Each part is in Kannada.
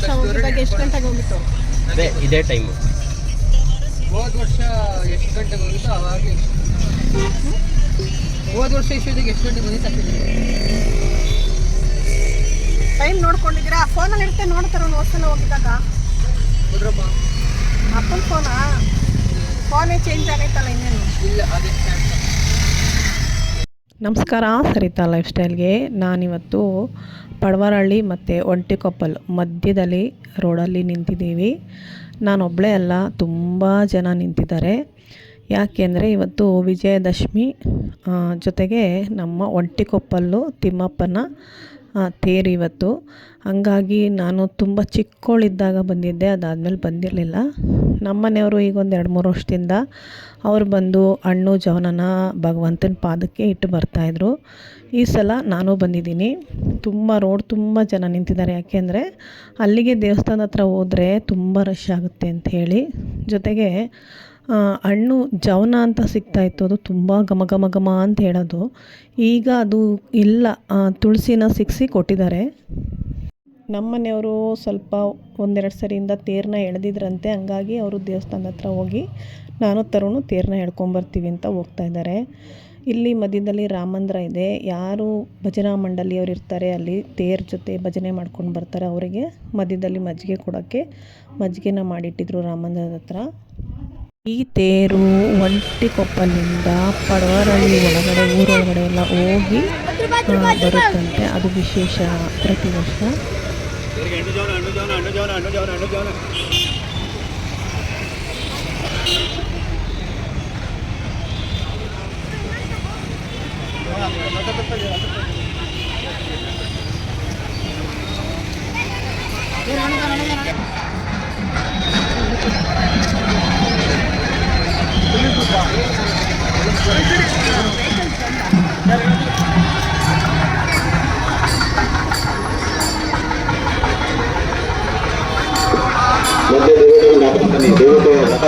ವರ್ಷ ಎಷ್ಟು ಗಂಟೆಗೆ ಹೋಗಿತ್ತು? ಅದೇ ಇದೇ ಟೈಮು ಹೋದ ವರ್ಷ ಎಷ್ಟು ಗಂಟೆಗೆ ಬಂದಿತ್ತು ಅವಾಗ ಹೋದ ವರ್ಷ ಇಷ್ಟೊತ್ತಿಗೆ ಎಷ್ಟು ಗಂಟೆಗೆ ಬಂದಿತ್ತು ಟೈಮ್ ನೋಡ್ಕೊಂಡಿದ್ದೀರಾ? ಫೋನಲ್ಲಿ ಇರುತ್ತೆ ನೋಡ್ತಾರೆ ಒಂದು ವರ್ಷ ಹೋಗಿದ್ದಾಗ. ಕುದ್ರಪ್ಪ ಅಪ್ಪನ ಫೋನಾ ಫೋನೇ ಚೇಂಜ್ ಆಗೈತಲ್ಲ ಇನ್ನೇನು? ಇಲ್ಲ ಅದೇ ನಮಸ್ಕಾರ, ಸರಿತಾ ಲೈಫ್ ಸ್ಟೈಲ್ಗೆ ನಾನಿವತ್ತು ಪಡವರಹಳ್ಳಿ ಮತ್ತು ಒಂಟಿಕೊಪ್ಪಲ್ ಮಧ್ಯದಲ್ಲಿ, ರೋಡಲ್ಲಿ ನಿಂತಿದ್ದೀವಿ. ನಾನೊಬ್ಬಳೇ ಅಲ್ಲ, ತುಂಬ ಜನ ನಿಂತಿದ್ದಾರೆ. ಯಾಕೆಂದರೆ ಇವತ್ತು ವಿಜಯದಶಮಿ ಜೊತೆಗೆ ನಮ್ಮ ಒಂಟಿಕೊಪ್ಪಲ್ಲು ತಿಮ್ಮಪ್ಪನ ತೇರು ಇವತ್ತು. ಹಂಗಾಗಿ ನಾನು ತುಂಬ ಚಿಕ್ಕವಳಿದ್ದಾಗ ಬಂದಿದ್ದೆ, ಅದಾದಮೇಲೆ ಬಂದಿರಲಿಲ್ಲ. ನಮ್ಮನೆಯವರು ಈಗ ಒಂದು ಎರಡು ಮೂರು ವರ್ಷದಿಂದ ಅವ್ರು ಬಂದು ಹಣ್ಣು, ಜವನನ ಭಗವಂತನ ಪಾದಕ್ಕೆ ಇಟ್ಟು ಬರ್ತಾಯಿದ್ರು ಈ ಸಲ ನಾನು ಬಂದಿದ್ದೀನಿ. ತುಂಬ ರೋಡ್ ತುಂಬ ಜನ ನಿಂತಿದ್ದಾರೆ. ಯಾಕೆಂದರೆ ಅಲ್ಲಿಗೆ ದೇವಸ್ಥಾನದ ಹತ್ರ ಹೋದರೆ ತುಂಬ ರಶ್ ಆಗುತ್ತೆ ಅಂತ ಹೇಳಿ. ಜೊತೆಗೆ ಹಣ್ಣು, ಜವನ ಅಂತ ಸಿಗ್ತಾಯಿತ್ತು ಅದು ತುಂಬ ಘಮ ಘಮ ಘಮ ಅಂತ ಹೇಳೋದು. ಈಗ ಅದು ಇಲ್ಲ. ತುಳಸಿನ ಸಿಕ್ಸಿ ಕೊಟ್ಟಿದ್ದಾರೆ. ನಮ್ಮನೆಯವರು ಸ್ವಲ್ಪ ಒಂದೆರಡು ಸರಿಯಿಂದ ತೇರನ್ನ ಎಳೆದಿದ್ರಂತೆ, ಹಂಗಾಗಿ ಅವರು ದೇವಸ್ಥಾನದ ಹತ್ರ ಹೋಗಿ, ನಾನು ತರುಣು ತೇರನ್ನ ಎಳ್ಕೊಂಬರ್ತೀವಿ ಅಂತ ಹೋಗ್ತಾ ಇದ್ದಾರೆ. ಇಲ್ಲಿ ಮಧ್ಯದಲ್ಲಿ ರಾಮಂದ್ರ ಇದೆ. ಯಾರು ಭಜನಾ ಮಂಡಳಿಯವರು ಇರ್ತಾರೆ, ಅಲ್ಲಿ ತೇರ್ ಜೊತೆ ಭಜನೆ ಮಾಡ್ಕೊಂಡು ಬರ್ತಾರೆ. ಅವರಿಗೆ ಮಧ್ಯದಲ್ಲಿ ಮಜ್ಜಿಗೆ ಕೊಡೋಕ್ಕೆ ಮಜ್ಜಿಗೆನ ಮಾಡಿಟ್ಟಿದ್ರು ರಾಮಂದ್ರದ ಹತ್ರ. ಈ ತೇರು ಒಂಟಿಕೊಪ್ಪಲಿಂದ ಪಡವರಳ್ಳಿ ಒಳಗಡೆ, ಊರೊಳಗಡೆ ಎಲ್ಲ ಹೋಗಿ ಬರುತ್ತಂತೆ. ಅದು ವಿಶೇಷ ಪ್ರತಿ ವರ್ಷ ಮತ್ತೆ ದಯವಿಟ್ಟು ರಥ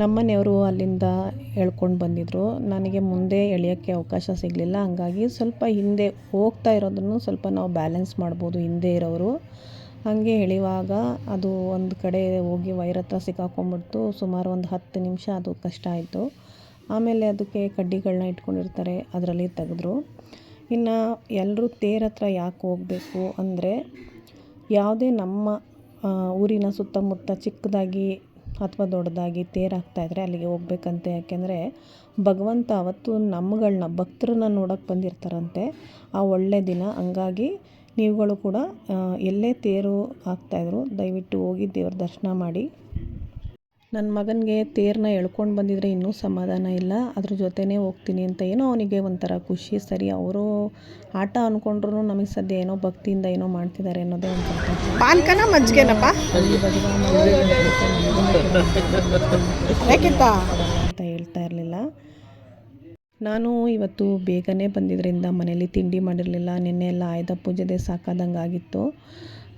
ನಮ್ಮನೆಯವರು ಅಲ್ಲಿಂದ ಎಳ್ಕೊಂಡು ಬಂದಿದ್ದರು ನನಗೆ ಮುಂದೆ ಎಳೆಯೋಕ್ಕೆ ಅವಕಾಶ ಸಿಗಲಿಲ್ಲ. ಹಂಗಾಗಿ ಸ್ವಲ್ಪ ಹಿಂದೆ ಹೋಗ್ತಾ ಇರೋದನ್ನು ಸ್ವಲ್ಪ ನಾವು ಬ್ಯಾಲೆನ್ಸ್ ಮಾಡ್ಬೋದು ಹಿಂದೆ ಇರೋರು. ಹಾಗೆ ಎಳೆಯುವಾಗ ಅದು ಒಂದು ಕಡೆ ಹೋಗಿ ವೈರ್ ಹತ್ರ ಸಿಕ್ಕಾಕೊಂಡ್ಬಿಡ್ತು. ಸುಮಾರು ಒಂದು ಹತ್ತು ನಿಮಿಷ ಅದು ಕಷ್ಟ ಆಯಿತು. ಆಮೇಲೆ ಅದಕ್ಕೆ ಕಡ್ಡಿಗಳನ್ನ ಇಟ್ಕೊಂಡಿರ್ತಾರೆ, ಅದರಲ್ಲಿ ತೆಗೆದ್ರು. ಇನ್ನು ಎಲ್ಲರೂ ತೇರ ಹತ್ರ ಯಾಕೆ ಹೋಗಬೇಕು ಅಂದರೆ, ಯಾವುದೇ ನಮ್ಮ ಊರಿನ ಸುತ್ತಮುತ್ತ ಚಿಕ್ಕದಾಗಿ ಅಥವಾ ದೊಡ್ಡದಾಗಿ ತೇರು ಇದ್ದರೆ ಅಲ್ಲಿಗೆ ಹೋಗ್ಬೇಕಂತೆ. ಯಾಕೆಂದರೆ ಭಗವಂತ ಅವತ್ತು ನಮ್ಮಗಳನ್ನ ಭಕ್ತರನ್ನ ನೋಡೋಕ್ಕೆ ಬಂದಿರ್ತಾರಂತೆ. ಆ ಒಳ್ಳೆ ದಿನ. ಹಂಗಾಗಿ ನೀವುಗಳು ಕೂಡ ಎಲ್ಲೇ ತೇರು ಆಗ್ತಾಯಿದ್ರು ದಯವಿಟ್ಟು ಹೋಗಿ ದೇವ್ರ ದರ್ಶನ ಮಾಡಿ. ನನ್ನ ಮಗನಿಗೆ ತೇರನ್ನ ಎಳ್ಕೊಂಡು ಬಂದಿದ್ರೆ ಇನ್ನೂ ಸಮಾಧಾನ ಇಲ್ಲ. ಅದ್ರ ಜೊತೆನೇ ಹೋಗ್ತೀನಿ ಅಂತ ಏನೋ ಅವನಿಗೆ ಒಂಥರ ಖುಷಿ. ಸರಿ ಅವರು ಆಟ ಅಂದ್ಕೊಂಡ್ರು ನಮಗೆ ಸದ್ಯ ಏನೋ ಭಕ್ತಿಯಿಂದ ಏನೋ ಮಾಡ್ತಿದ್ದಾರೆ ಅನ್ನೋದೇ ಒಂದು ಪಾನ್ಕನ ಮಜ್ಜಿಗೆನಪ್ಪ? ಅಂತ ಹೇಳ್ತಾ ಇರಲಿಲ್ಲ. ನಾನು ಇವತ್ತು ಬೇಗನೆ ಬಂದಿದ್ದರಿಂದ ಮನೇಲಿ ತಿಂಡಿ ಮಾಡಿರಲಿಲ್ಲ. ನಿನ್ನೆ ಎಲ್ಲ ಆಯುಧ ಪೂಜೆದೆ ಸಾಕಾದಂಗೆ ಆಗಿತ್ತು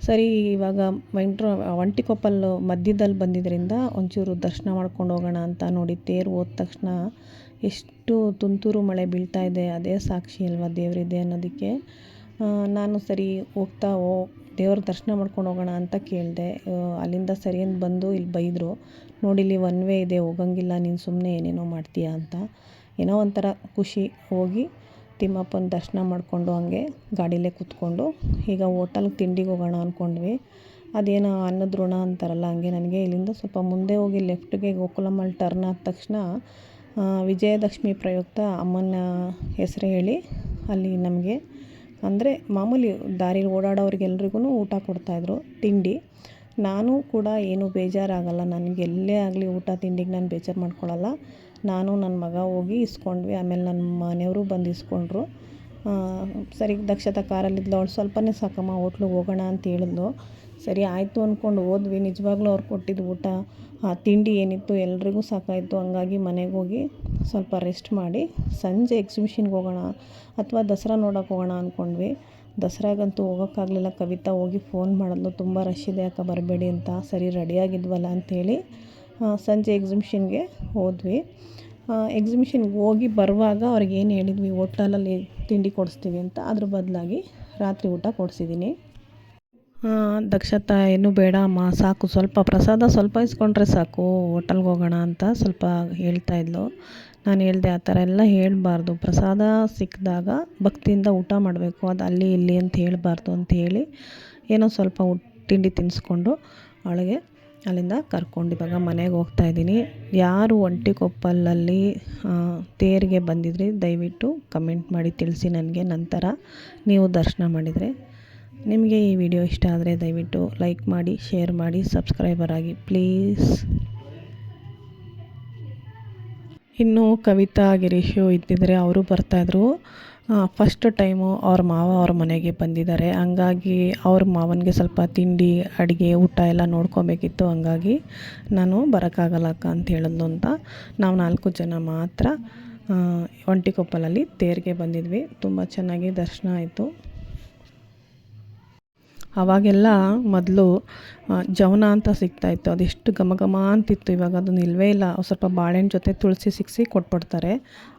ಸರಿ, ಇವಾಗ ವೆಂಟ್ರ ಒಂಟಿಕೊಪ್ಪಲು ಮಧ್ಯದಲ್ಲಿ ಬಂದಿದ್ದರಿಂದ ಒಂಚೂರು ದರ್ಶನ ಮಾಡ್ಕೊಂಡು ಹೋಗೋಣ ಅಂತ ನೋಡಿ ತೇರು ಹೋದ ತಕ್ಷಣ ಎಷ್ಟು ತುಂತುರು ಮಳೆ ಬೀಳ್ತಾ ಇದೆ, ಅದೇ ಸಾಕ್ಷಿ ಅಲ್ವಾ ದೇವರಿದೆ ಅನ್ನೋದಕ್ಕೆ. ನಾನು ಸರಿ ಹೋಗ್ತಾ ಹೋ ದೇವ್ರ ದರ್ಶನ ಮಾಡ್ಕೊಂಡು ಹೋಗೋಣ ಅಂತ ಕೇಳಿದೆ. ಅಲ್ಲಿಂದ ಸರಿ ಬಂದು ಇಲ್ಲಿ ಬೈದರು, ನೋಡಿ, ಇಲ್ಲಿ ಒನ್ ವೇ ಇದೆ, ಹೋಗಂಗಿಲ್ಲ, ನೀನು ಸುಮ್ಮನೆ ಏನೇನೋ ಮಾಡ್ತೀಯಾ? ಅಂತ. ಏನೋ ಒಂಥರ ಖುಷಿ. ಹೋಗಿ ತಿಮ್ಮಪ್ಪನ ದರ್ಶನ ಮಾಡಿಕೊಂಡು ಹಂಗೆ ಗಾಡಿಲೇ ಕೂತ್ಕೊಂಡು ಈಗ ಹೋಟಲ್ಗೆ ತಿಂಡಿಗೆ ಹೋಗೋಣ ಅಂದ್ಕೊಂಡ್ವಿ. ಅದೇನೋ ಅನ್ನದ ಋಣ ಅಂತಾರಲ್ಲ, ಹಂಗೆ ನನಗೆ ಇಲ್ಲಿಂದ ಸ್ವಲ್ಪ ಮುಂದೆ ಹೋಗಿ ಲೆಫ್ಟ್ಗೆ ಗೋಕುಲಮ್ಮಲ್ಲಿ ಟರ್ನ್ ಆದ ತಕ್ಷಣ ವಿಜಯದಶಮಿ ಪ್ರಯುಕ್ತ ಅಮ್ಮನ ಹೆಸರು ಹೇಳಿ ಅಲ್ಲಿ ನಮಗೆ, ಅಂದರೆ ಮಾಮೂಲಿ ದಾರಿಲಿ ಓಡಾಡೋರಿಗೆಲ್ರಿಗೂ ಊಟ ಕೊಡ್ತಾಯಿದ್ರು ತಿಂಡಿ. ನಾನು ಕೂಡ ಏನು ಬೇಜಾರಾಗಲ್ಲ. ನನಗೆ ಎಲ್ಲೇ ಆಗಲಿ ಊಟ ತಿಂಡಿಗೆ ನಾನು ಬೇಜಾರು ಮಾಡ್ಕೊಳ್ಳಲ್ಲ ನಾನು ನನ್ನ ಮಗ ಹೋಗಿ ಇಸ್ಕೊಂಡ್ವಿ. ಆಮೇಲೆ ನನ್ನ ಮನೆಯವರು ಬಂದು ಇಸ್ಕೊಂಡ್ರು. ಸರಿ, ದಕ್ಷತಾ ಕಾರಲ್ಲಿದ್ಲು. ಅವಳು ಸ್ವಲ್ಪನೇ ಸಾಕಮ್ಮ ಹೋಟ್ಲಿಗೆ ಹೋಗೋಣ ಅಂತ ಹೇಳಿದ್ಲು. ಸರಿ, ಆಯಿತು ಅಂದ್ಕೊಂಡು ಹೋದ್ವಿ. ನಿಜವಾಗ್ಲೂ ಅವ್ರು ಕೊಟ್ಟಿದ್ದ ಊಟ, ಆ ತಿಂಡಿ ಏನಿತ್ತು ಎಲ್ರಿಗೂ ಸಾಕಾಯಿತು. ಹಂಗಾಗಿ ಮನೆಗೆ ಹೋಗಿ ಸ್ವಲ್ಪ ರೆಸ್ಟ್ ಮಾಡಿ, ಸಂಜೆ ಎಕ್ಸಿಬಿಷನ್ಗೆ ಹೋಗೋಣ ಅಥವಾ ದಸರಾ ನೋಡೋಕೆ ಹೋಗೋಣ ಅಂದ್ಕೊಂಡ್ವಿ ದಸರಾಗಂತೂ ಹೋಗೋಕ್ಕಾಗಲಿಲ್ಲ. ಕವಿತಾ ಹೋಗಿ ಫೋನ್ ಮಾಡಿದ್ಲು. ತುಂಬ ರಶ್ ಇದೆ ಅಕ್ಕ, ಬರಬೇಡಿ ಅಂತ. ಸರಿ ರೆಡಿಯಾಗಿದ್ವಲ್ಲ ಅಂಥೇಳಿ ಸಂಜೆ ಎಕ್ಸಿಮಿಷನ್ಗೆ ಹೋದ್ವಿ. ಎಕ್ಸಿಮಿಷನ್ಗೆ ಹೋಗಿ ಬರುವಾಗ ಅವ್ರಿಗೆ ಏನು ಹೇಳಿದ್ವಿ? ಹೋಟ್ಲಲ್ಲಿ ತಿಂಡಿ ಕೊಡಿಸ್ತೀವಿ ಅಂತ. ಅದ್ರ ಬದಲಾಗಿ ರಾತ್ರಿ ಊಟ ಕೊಡಿಸಿದ್ದೀನಿ. ದಕ್ಷತಾ ಏನು ಬೇಡ ಅಮ್ಮ ಸಾಕು. ಸ್ವಲ್ಪ ಪ್ರಸಾದ ಸ್ವಲ್ಪ ಇಸ್ಕೊಂಡ್ರೆ ಸಾಕು. ಹೋಟೆಲ್ಗೆ ಹೋಗೋಣ ಅಂತ ಸ್ವಲ್ಪ ಹೇಳ್ತಾ ಇದ್ಲು. ನಾನು ಹೇಳಿದೆ ಆ ಥರ ಎಲ್ಲ ಹೇಳಬಾರ್ದು. ಪ್ರಸಾದ ಸಿಕ್ಕಿದಾಗ ಭಕ್ತಿಯಿಂದ ಊಟ ಮಾಡಬೇಕು. ಅದು ಅಲ್ಲಿ ಇಲ್ಲಿ ಅಂತ ಹೇಳಬಾರ್ದು ಅಂತ ಹೇಳಿ ಏನೋ ಸ್ವಲ್ಪ ತಿಂಡಿ ತಿನ್ನಿಸ್ಕೊಂಡು ಅವಳಿಗೆ ಅಲ್ಲಿಂದ ಕರ್ಕೊಂಡು ಇವಾಗ ಮನೆಗೆ ಹೋಗ್ತಾ ಇದ್ದೀನಿ. ಯಾರು ಒಂಟಿಕೊಪ್ಪಲಲ್ಲಿ ತೇರಿಗೆ ಬಂದಿದ್ರಿ ದಯವಿಟ್ಟು ಕಮೆಂಟ್ ಮಾಡಿ ತಿಳಿಸಿ ನನಗೆ. ನಂತರ ನೀವು ದರ್ಶನ ಮಾಡಿದರೆ ನಿಮಗೆ ಈ ವಿಡಿಯೋ ಇಷ್ಟ ಆದರೆ ದಯವಿಟ್ಟು ಲೈಕ್ ಮಾಡಿ, ಶೇರ್ ಮಾಡಿ, ಸಬ್ಸ್ಕ್ರೈಬರ್ ಆಗಿ ಪ್ಲೀಸ್. ಇನ್ನು ಕವಿತಾ, ಗಿರೀಶು ಇದ್ದಿದ್ದರೆ ಅವರು ಬರ್ತಾಯಿದ್ರು ಫಸ್ಟ್ ಟೈಮು ಅವ್ರ ಮಾವ ಅವ್ರ ಮನೆಗೆ ಬಂದಿದ್ದಾರೆ. ಹಂಗಾಗಿ ಅವ್ರ ಮಾವನಿಗೆ ಸ್ವಲ್ಪ ತಿಂಡಿ, ಅಡುಗೆ, ಊಟ ಎಲ್ಲ ನೋಡ್ಕೊಬೇಕಿತ್ತು. ಹಂಗಾಗಿ ನಾನು ಬರೋಕ್ಕಾಗಲ್ಲ ಅಕ್ಕ ಅಂತ ಹೇಳಿದ್ಲು ಅಂತ. ನಾವು ನಾಲ್ಕು ಜನ ಮಾತ್ರ ಒಂಟಿಕೊಪ್ಪಲಲ್ಲಿ ತೇರಿಗೆ ಬಂದಿದ್ವಿ. ತುಂಬ ಚೆನ್ನಾಗಿ ದರ್ಶನ ಆಯಿತು. ಅವಾಗೆಲ್ಲ ಮೊದಲು ಜವನ ಅಂತ ಸಿಗ್ತಾಯಿತ್ತು ಅದೆಷ್ಟು ಘಮ ಘಮ ಅಂತಿತ್ತು. ಇವಾಗ ಅದು ನಿಲ್ವೇ ಇಲ್ಲ. ಸ್ವಲ್ಪ ಬಾಳೆಹಣ್ಣು ಜೊತೆ ತುಳಸಿ ಸಿಕ್ಸಿ ಕೊಟ್ಬಿಡ್ತಾರೆ.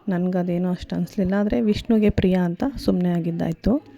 ನನಗದೇನು ಅಷ್ಟು ಅನಿಸ್ಲಿಲ್ಲ. ಆದರೆ ವಿಷ್ಣುಗೆ ಪ್ರಿಯ ಅಂತ ಸುಮ್ಮನೆ ಆಗಿದ್ದಾಯಿತು.